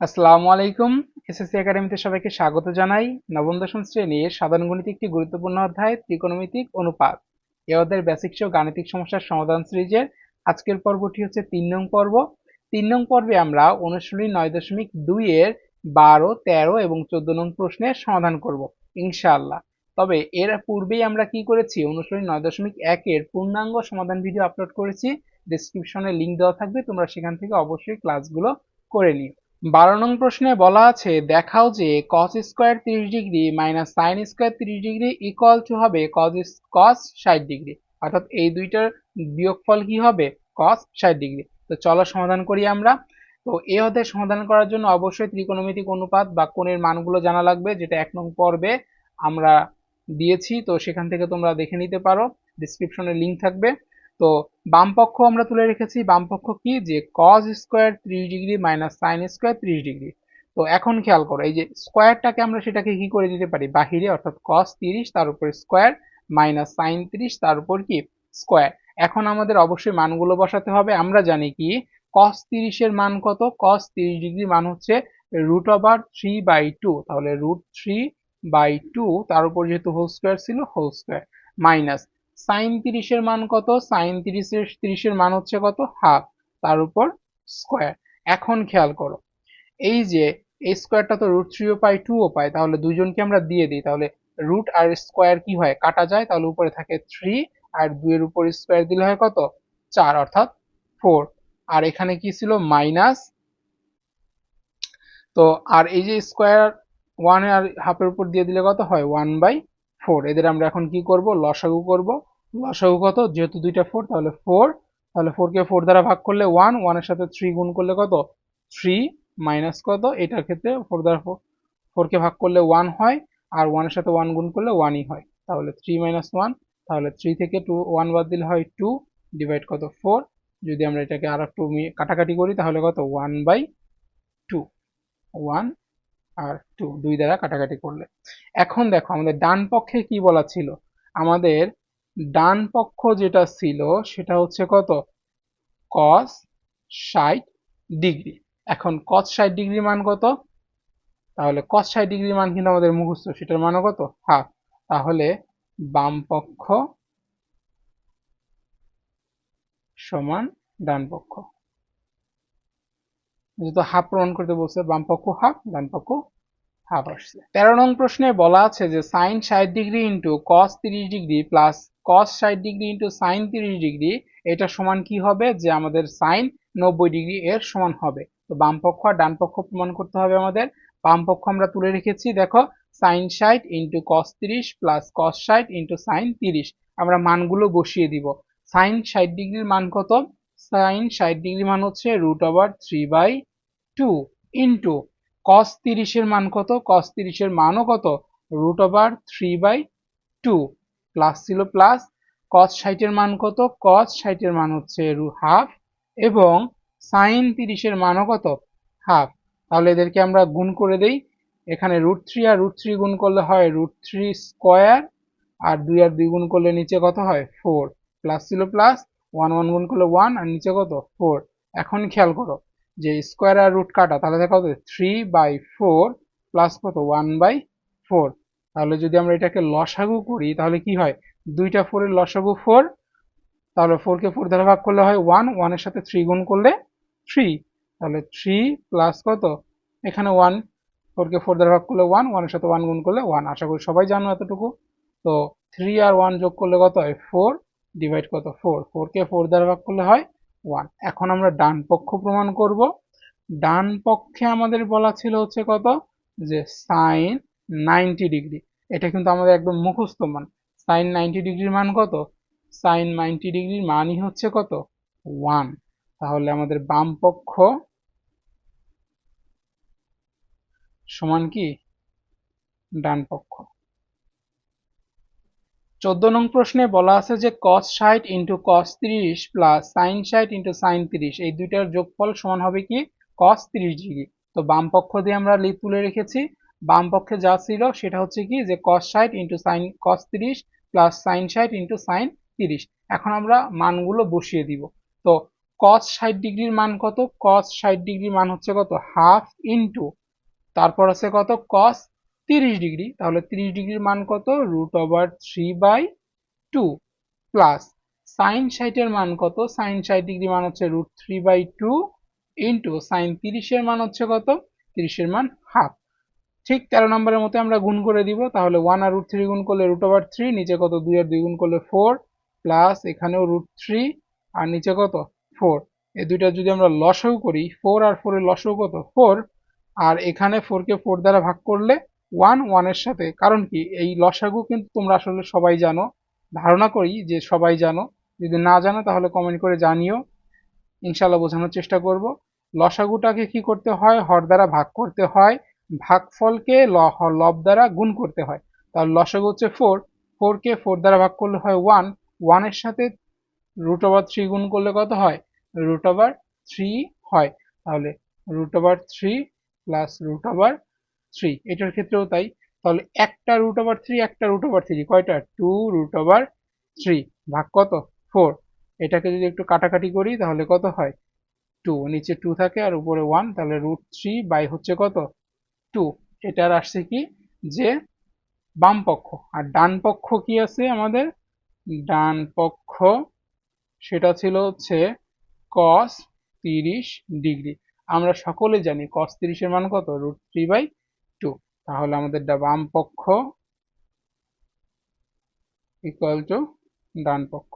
আসসালামু আলাইকুম। এসএসসি একাডেমিতে সবাইকে স্বাগত জানাই। নবম, দশম শ্রেণির সাধারণ গণিত একটি গুরুত্বপূর্ণ অধ্যায়, ত্রিকোণমিতিক অনুপাত। এ অধ্যায়ের বেসিক ও গাণিতিক সমস্যার সমাধান সিরিজের আজকের পর্বটি হচ্ছে তিন নং পর্ব। তিন নং পর্বে আমরা অনুশীলনী নয় দশমিক দুই এর বারো, তেরো এবং চোদ্দ নং প্রশ্নের সমাধান করব, ইনশাআল্লাহ। তবে এর পূর্বেই আমরা কি করেছি? অনুশীলনী নয় দশমিক একের পূর্ণাঙ্গ সমাধান ভিডিও আপলোড করেছি। ডিসক্রিপশনে লিংক দেওয়া থাকবে, তোমরা সেখান থেকে অবশ্যই ক্লাসগুলো করে নিও। বারো নং প্রশ্নে বলা আছে, দেখাও যে কস স্কোয়ার তিরিশ ডিগ্রি মাইনাস সাইন স্কোয়ার তিরিশ ডিগ্রি ইকুয়াল টু হবে কস কস ষাট ডিগ্রি। অর্থাৎ এই দুইটার বিয়োগফল কি হবে? কস ষাট ডিগ্রি। তো চলো সমাধান করি আমরা। তো এ অধ্যায় সমাধান করার জন্য অবশ্যই ত্রিকোণমিতিক অনুপাত বা কোণের মানগুলো জানা লাগবে, যেটা এক নং পর্বে আমরা দিয়েছি। তো সেখান থেকে তোমরা দেখে নিতে পারো। ডিসক্রিপশনে লিঙ্ক থাকবে। তো বাম পক্ষ আমরা তুলে রেখেছি, বাম পক্ষ কি? যে কজ স্কোয়ার ত্রিশ ডিগ্রি মাইনাস সাইন স্কোয়ার ত্রিশ ডিগ্রি। তো এখন খেয়াল করো, এই যে স্কোয়ারটাকে আমরা সেটাকে কি করে দিতে পারি? বাহিরে, অর্থাৎ কস তিরিশ, তার উপর স্কোয়ার মাইনাস সাইন তিরিশ, তার উপর কি? স্কোয়ার এখন আমাদের অবশ্যই মানগুলো বসাতে হবে। আমরা জানি কি? কস তিরিশের মান কত? কস তিরিশ ডিগ্রি মান হচ্ছে root over three by two তাহলে রুট থ্রি বাই টু তার উপর যেহেতু হোল স্কোয়ার ছিল হোল স্কোয়ার মাইনাস সাইন তিরিশের মান কত? সাইন তিরিশের তিরিশের মান হচ্ছে কত? হাফ তার উপর স্কোয়ার এখন খেয়াল করো, এই যে এই স্কোয়ারটা তো রুট থ্রিও পাই টুও পাই তাহলে দুজনকে আমরা দিয়ে দিই, তাহলে রুট আর স্কোয়ার কি হয়? কাটা যায়, তাহলে উপরে থাকে থ্রি আর দুইয়ের উপর স্কোয়ার দিলে হয় কত? চার, অর্থাৎ ফোর আর এখানে কি ছিল? মাইনাস তো আর এই যে স্কোয়ার ওয়ান আর হাফের উপর দিয়ে দিলে কত হয়? ওয়ান বাই ফোর এদের আমরা এখন কি করব? লসাগু করব। লসাগু কত? যেহেতু দুইটা ফোর তাহলে ফোর তাহলে ফোরকে ফোর দ্বারা ভাগ করলে ওয়ান ওয়ানের সাথে থ্রি গুণ করলে কত? থ্রি মাইনাস কত? এটার ক্ষেত্রে ফোর দ্বারা ফোর ফোরকে ভাগ করলে ওয়ান হয়, আর ওয়ানের সাথে ওয়ান গুণ করলে ওয়ানই হয়। তাহলে থ্রি মাইনাস ওয়ান তাহলে থ্রি থেকে টু ওয়ান বাদ দিলে হয় টু ডিভাইড কত? ফোর যদি আমরা এটাকে আর একটু কাটাকাটি করি, তাহলে কত? ওয়ান বাই টু ওয়ান আর টু দুই দ্বারা কাটাকাটি করলে। এখন দেখো, আমাদের ডান পক্ষে কি বলা ছিল? আমাদের ডান পক্ষ যেটা ছিল সেটা হচ্ছে কত? কস ষাট ডিগ্রি। এখন কস ষাট ডিগ্রির মান কত? তাহলে কস ষাট ডিগ্রির মান কিন্তু আমাদের মুখস্থ, সেটার মানও কত? হাফ তাহলে বাম পক্ষ সমান ডান পক্ষ। যেহেতু হাফ প্রমাণ করতে বলছে, বাম পক্ষ হাফ ডান পক্ষ তেরো নং প্রশ্নে বলা আছে যে সাইন ষাট ডিগ্রি ইন্টু কস তিরিশ ডিগ্রি প্লাস কস ষাট ডিগ্রি ইন্টু সাইন তিরিশ ডিগ্রি, এটা সমান কি হবে? যে আমাদের সাইন নব্বই ডিগ্রি এর সমান হবে। তো বাম পক্ষ আর ডান পক্ষ প্রমাণ করতে হবে আমাদের। বাম পক্ষ আমরা তুলে রেখেছি, দেখো সাইন ষাট ইন্টু কস তিরিশ প্লাস কস ষাট ইন্টু সাইন তিরিশ। আমরা মানগুলো বসিয়ে দিব। সাইন ষাট ডিগ্রির মান কত? সাইন ষাট ডিগ্রি মান হচ্ছে root over three by two into cos তিরিশের মান কত? কস তিরিশের মানও কত? Root over three by two plus ছিল প্লাস কস ষাটের মান কত? কস ষাটের মান হচ্ছে হাফ এবং সাইন তিরিশের মানও কত? হাফ তাহলে এদেরকে আমরা গুণ করে দেই। এখানে রুট থ্রি আর রুট থ্রি গুণ করলে হয় রুট থ্রি স্কোয়ার আর দুই আর দুই গুণ করলে নিচে কত হয়? ফোর প্লাস ছিল প্লাস ওয়ান ওয়ান গুণ করলে ওয়ান আর নিচে কত? ফোর এখন খেয়াল করো। যে স্কোয়ার আর রুট কাটা, তাহলে দেখা হবে থ্রি বাই ফোর প্লাস কত? ওয়ান বাই ফোর তাহলে যদি আমরা এটাকে লসাগু করি, তাহলে কি হয়? দুইটা ফোরের লসাগু ফোর তাহলে ফোরকে ফোর দ্বারা ভাগ করলে হয় ওয়ান ওয়ানের সাথে থ্রি গুণ করলে থ্রি তাহলে থ্রি প্লাস কত? এখানে ওয়ান ফোরকে ফোর দ্বারা ভাগ করলে ওয়ান ওয়ানের সাথে ওয়ান গুণ করলে ওয়ান আশা করি সবাই জানো এতটুকু। তো থ্রি আর ওয়ান যোগ করলে কত হয়? ফোর ডিভাইড কত? ফোর ফোরকে ফোর দ্বারা ভাগ করলে হয় ওয়ান। এখন আমরা ডান পক্ষ প্রমাণ করব। ডান পক্ষে আমাদের বলা ছিল হচ্ছে কত? যে সাইন নাইনটি ডিগ্রি। এটা কিন্তু আমাদের একদম মুখস্থ মান। সাইন নাইনটি ডিগ্রির মান কত? সাইন নাইনটি ডিগ্রির মানই হচ্ছে কত? ওয়ান। তাহলে আমাদের বাম পক্ষ সমান কি? ডান পক্ষ। চোদ্দ নং প্রশ্নে বলা আছে যে কস ষাট ইন্টু কস তিরিশ প্লাস সাইন ষাট ইন্টু সাইন তিরিশ, এই দুইটার যোগফল সমান হবে কি? কস তিরিশ ডিগ্রি। তো বাম পক্ষ দিয়ে আমরা লিপ তুলে রেখেছি। বাম পক্ষে যা ছিল সেটা হচ্ছে কি? যে কস ষাট ইন্টু সাইন কস তিরিশ প্লাস সাইন ষাট ইন্টু সাইন তিরিশ। এখন আমরা মানগুলো বসিয়ে দিব। তো কস ষাট ডিগ্রির মান কত? কস ষাট ডিগ্রির মান হচ্ছে কত? হাফ ইন্টু তারপর আছে কত? কস তিরিশ ডিগ্রি, তাহলে তিরিশ ডিগ্রির মান কত? Root over three by two plus sine ষাটের মান কত? সাইন ষাট ডিগ্রি মান হচ্ছে root three by two into sine তিরিশের মান হচ্ছে কত? তিরিশের মান হাফ ঠিক তেরো নম্বরের মতো আমরা গুণ করে দিব, তাহলে ওয়ান আর রুট থ্রি গুণ করলে রুট ওভার থ্রি নিচে কত? দুই আর দুই গুণ করলে ফোর প্লাস এখানেও রুট থ্রি আর নিচে কত? ফোর এই দুইটা যদি আমরা লসও করি ফোর আর ফোরের লসও কত? ফোর আর এখানে ফোরকে ফোর দ্বারা ভাগ করলে ওয়ান ওয়ানের সাথে। কারণ কি? এই লসাগু কিন্তু তোমরা আসলে সবাই জানো। ধারণা করি যে সবাই জানো। যদি না জানো, তাহলে কমেন্ট করে জানিও। ইনশাল্লাহ বোঝানোর চেষ্টা করব। লসাগুটাকে কি করতে হয়? হর দ্বারা ভাগ করতে হয়। ভাগফলকে লব দ্বারা গুণ করতে হয়। তাহলে লসাগু হচ্ছে ফোর ফোরকে ফোর দ্বারা ভাগ করলে হয় ওয়ান ওয়ানের সাথে রুট ওভার থ্রি গুণ করলে কত হয়? রুট ওভার থ্রি হয়। তাহলে root over three plus root over three এটার ক্ষেত্রেও তাই। তাহলে একটা রুট ওভার থ্রি একটা রুট ওভার থ্রি কয়টা? টু রুট ওভার থ্রি ভাগ কত? ফোর এটাকে যদি একটু কাটাকাটি করি তাহলে কত হয়? টু নিচে টু থাকে আর উপরে ওয়ান তাহলে রুট থ্রি বাই হচ্ছে কত? টু এটার আসছে কি? যে বাম পক্ষ, আর ডান পক্ষ কি আছে আমাদের? ডান পক্ষ, সেটা ছিল হচ্ছে কস তিরিশ ডিগ্রি। আমরা সকলে জানি কস তিরিশের মান কত? রুট থ্রি বাই তাহলে আমাদের বাম পক্ষ ইকুয়াল টু ডান পক্ষ।